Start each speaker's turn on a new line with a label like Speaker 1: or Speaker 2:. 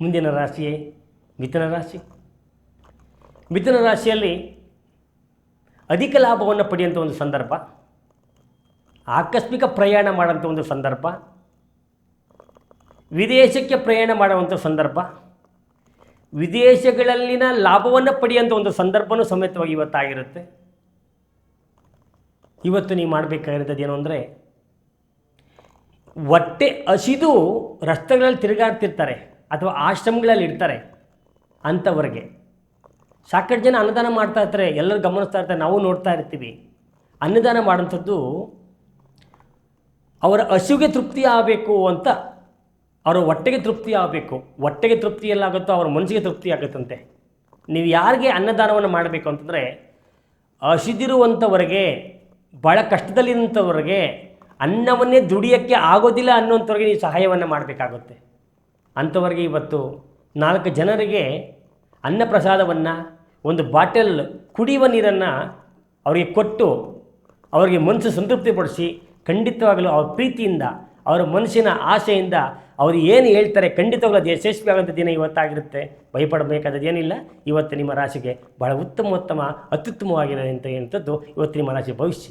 Speaker 1: ಮುಂದಿನ ರಾಶಿಯೇ ಮಿಥುನ ರಾಶಿ. ಮಿಥುನ ರಾಶಿಯಲ್ಲಿ ಅಧಿಕ ಲಾಭವನ್ನು ಪಡೆಯುವಂಥ ಒಂದು ಸಂದರ್ಭ, ಆಕಸ್ಮಿಕ ಪ್ರಯಾಣ ಮಾಡೋಂಥ ಒಂದು ಸಂದರ್ಭ, ವಿದೇಶಕ್ಕೆ ಪ್ರಯಾಣ ಮಾಡುವಂಥ ಸಂದರ್ಭ, ವಿದೇಶಗಳಲ್ಲಿನ ಲಾಭವನ್ನು ಪಡೆಯುವಂಥ ಒಂದು ಸಂದರ್ಭನೂ ಸಮೇತವಾಗಿ ಇವತ್ತಾಗಿರುತ್ತೆ. ಇವತ್ತು ನೀವು ಮಾಡಬೇಕಾಗಿರೋದು ಏನು ಅಂದರೆ, ಹೊಟ್ಟೆ ಹಸಿದು ರಸ್ತೆಗಳಲ್ಲಿ ತಿರುಗಾಡ್ತಿರ್ತಾರೆ. ಅಥವಾ ಆಶ್ರಮಗಳಲ್ಲಿ ಇರ್ತಾರೆ ಅಂಥವ್ರಿಗೆ ಸಾಕಷ್ಟು ಜನ ಅನ್ನದಾನ ಮಾಡ್ತಾ ಇರ್ತಾರೆ, ಎಲ್ಲರೂ ಗಮನಿಸ್ತಾ ಇರ್ತಾರೆ, ನಾವು ನೋಡ್ತಾ ಇರ್ತೀವಿ. ಅನ್ನದಾನ ಮಾಡೋಂಥದ್ದು ಅವರ ಹಸಿವಿಗೆ ತೃಪ್ತಿ ಆಗಬೇಕು ಅಂತ, ಅವರ ಹೊಟ್ಟೆಗೆ ತೃಪ್ತಿ ಆಗಬೇಕು. ಹೊಟ್ಟೆಗೆ ತೃಪ್ತಿ ಎಲ್ಲಾಗುತ್ತೋ ಅವರ ಮನಸ್ಸಿಗೆ ತೃಪ್ತಿ ಆಗುತ್ತಂತೆ. ನೀವು ಯಾರಿಗೆ ಅನ್ನದಾನವನ್ನು ಮಾಡಬೇಕು ಅಂತಂದರೆ, ಹಸಿದಿರುವಂಥವರಿಗೆ ಭಾಳ ಕಷ್ಟದಲ್ಲಿರುವಂಥವ್ರಿಗೆ ಅನ್ನವನ್ನೇ ದುಡಿಯೋಕ್ಕೆ ಆಗೋದಿಲ್ಲ ಅನ್ನೋಂಥವ್ರಿಗೆ ನೀವು ಸಹಾಯವನ್ನು ಮಾಡಬೇಕಾಗುತ್ತೆ. ಅಂಥವ್ರಿಗೆ ಇವತ್ತು ನಾಲ್ಕು ಜನರಿಗೆ ಅನ್ನಪ್ರಸಾದವನ್ನು ಒಂದು ಬಾಟಲ್ ಕುಡಿಯುವ ನೀರನ್ನು ಅವರಿಗೆ ಕೊಟ್ಟು ಅವರಿಗೆ ಮನಸ್ಸು ಸಂತೃಪ್ತಿಪಡಿಸಿ ಖಂಡಿತವಾಗಲೂ ಅವ್ರ ಪ್ರೀತಿಯಿಂದ, ಅವರ ಮನಸ್ಸಿನ ಆಸೆಯಿಂದ ಅವರು ಏನು ಹೇಳ್ತಾರೆ ಖಂಡಿತವಾಗಲೂ ಅದು ಯಶಸ್ವಿ ಆಗೋಂಥ ದಿನ ಇವತ್ತಾಗಿರುತ್ತೆ. ಭಯಪಡಬೇಕಾದದ್ದು ಏನಿಲ್ಲ. ಇವತ್ತು ನಿಮ್ಮ ರಾಶಿಗೆ ಬಹಳ ಉತ್ತಮ ಉತ್ತಮ ಅತ್ಯುತ್ತಮವಾಗಿರೋದಂಥ ಎಂಥದ್ದು ಇವತ್ತು ನಿಮ್ಮ ರಾಶಿ ಭವಿಷ್ಯ.